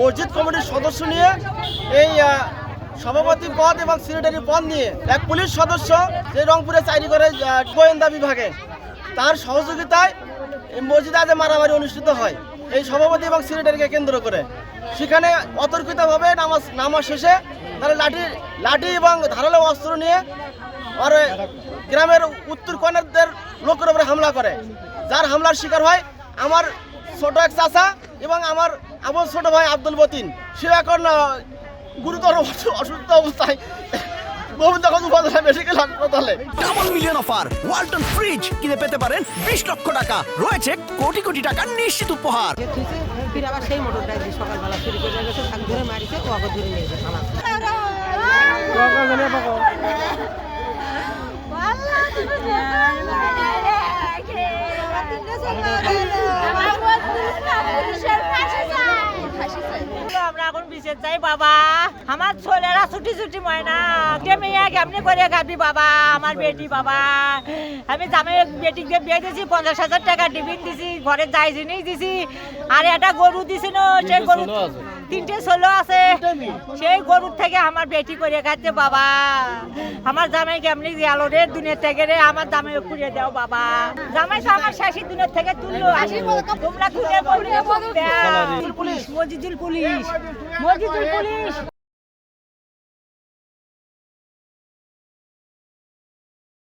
মসজিদ কমিটির সদস্য নিয়ে এই সভাপতি পদ এবং সেক্রেটারি পদ নিয়ে এক পুলিশ সদস্য যে রংপুরে চাকরি করে গোয়েন্দা বিভাগে, তার সহযোগিতায় মসজিদে আজ মারামারি অনুষ্ঠিত হয়। এই সভাপতি এবং সেক্রেটারিকে কেন্দ্র করে। সেখানে অতর্কিতভাবে নামাজ নামাজ শেষে তারা লাঠি লাঠি এবং ধারালো অস্ত্র নিয়ে আর গ্রামের উত্তর কন্যাদের লোকের উপরে হামলা করে যার হামলার শিকার হয় আমার ছোট এক চাচা এবং আমার আমার ছোট ভাই আব্দুল বতিন সে এখন গুরুতর অসুস্থ অবস্থায় মিলিয়ন অফার ওয়ালটন ফ্রিজ কিনে পেতে পারেন বিশ লক্ষ টাকা রয়েছে কোটি কোটি টাকার নিশ্চিত উপহার আবার সেই মোটরটা সকালবেলা চুরি করে গেছে ধরে মারিছে ও আবার ধরে নিয়ে গেছে এখন বিশেষ চাই বাবা আমার ছেলেরা ছুটি ছুটি ময়না মেয়ে কেমনি করে খাবি বাবা আমার বেটি বাবা। আমি জামাই বেটিকে বিয়ে দিয়েছি পঞ্চাশ হাজার টাকা টিফিন দিছি ঘরে যাই জিনিস দিছি। আর একটা গরু দিছি না সেই গরু তিনটে ষোলো আছে সেই গরুর থেকে আমার বেটি করে খাচ্ছে বাবা আমার জামাই কেমনি গেল রে দুনের থেকে রে আমার জামাই পুড়িয়ে দাও বাবা জামাই তো আমার শেষি দুনের থেকে তুললো তোমরা তুলে police Majidul police Majidul police